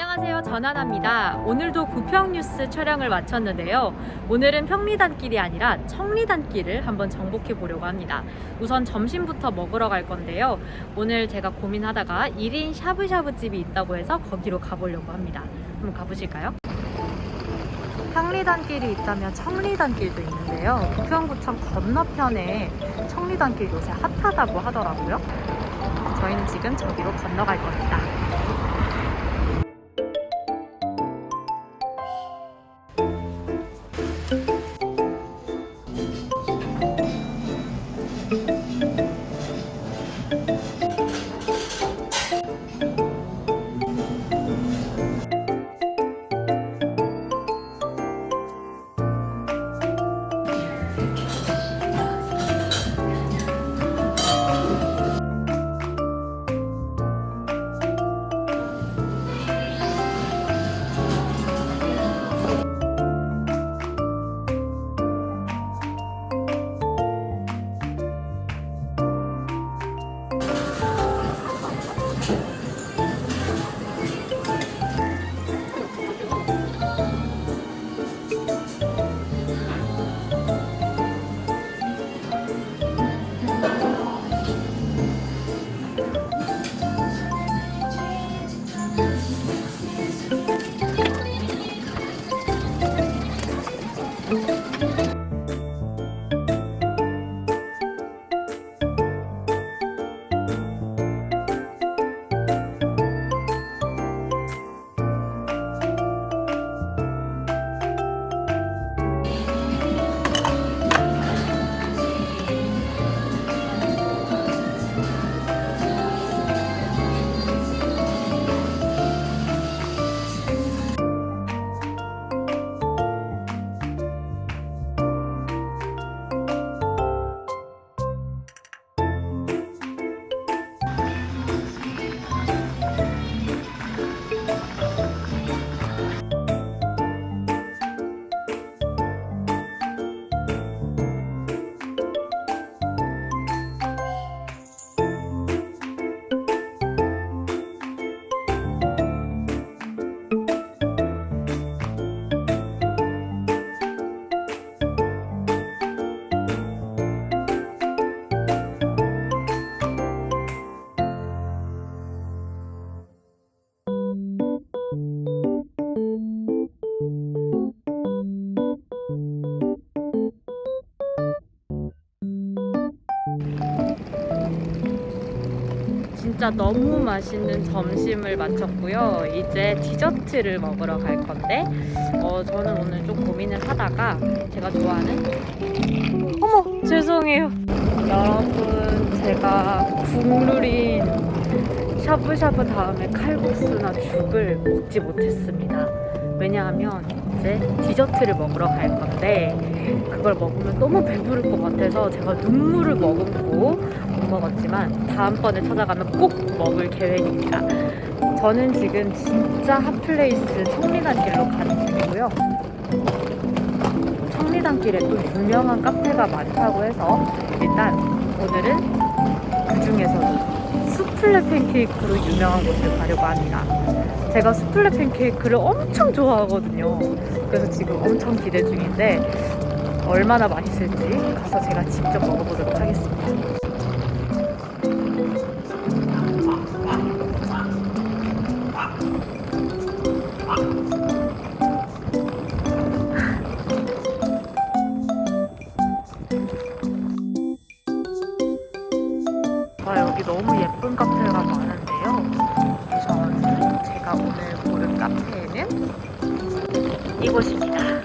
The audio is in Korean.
안녕하세요. 전하나입니다. 오늘도 구평 뉴스 촬영을 마쳤는데요. 오늘은 평리단길이 아니라 청리단길을 한번 정복해 보려고 합니다. 우선 점심부터 먹으러 갈 건데요. 오늘 제가 고민하다가 1인 샤브샤브 집이 있다고 해서 거기로 가보려고 합니다. 한번 가보실까요? 평리단길이 있다면 청리단길도 있는데요. 부평구청 건너편에 청리단길 요새 핫하다고 하더라고요. 저희는 지금 저기로 건너갈 겁니다. 진짜 너무 맛있는 점심을 마쳤고요. 이제 디저트를 먹으러 갈 건데, 어, 저는 오늘 좀 고민을 하다가 제가 좋아하는 어머 죄송해요. 여러분 제가 국룰인 샤브샤브 다음에 칼국수나 죽을 먹지 못했습니다. 왜냐하면 이제 디저트를 먹으러 갈 건데 그걸 먹으면 너무 배부를 것 같아서 제가 눈물을 머금고 못 먹었지만 다음번에 찾아가면 꼭 먹을 계획입니다. 저는 지금 진짜 핫플레이스 청리단 길로 가는 중이고요. 청리단 길에 또 유명한 카페가 많다고 해서 일단 오늘은 그 중에서도 수플레 팬케이크로 유명한 곳을 가려고 합니다. 제가 수플레 팬케이크를 엄청 좋아하거든요. 그래서 지금 엄청 기대 중인데 얼마나 맛있을지 가서 제가 직접 먹어보도록 하겠습니다. 너무 예쁜 카페가 많은데요. 우선 제가 오늘 고른 카페는 이곳입니다.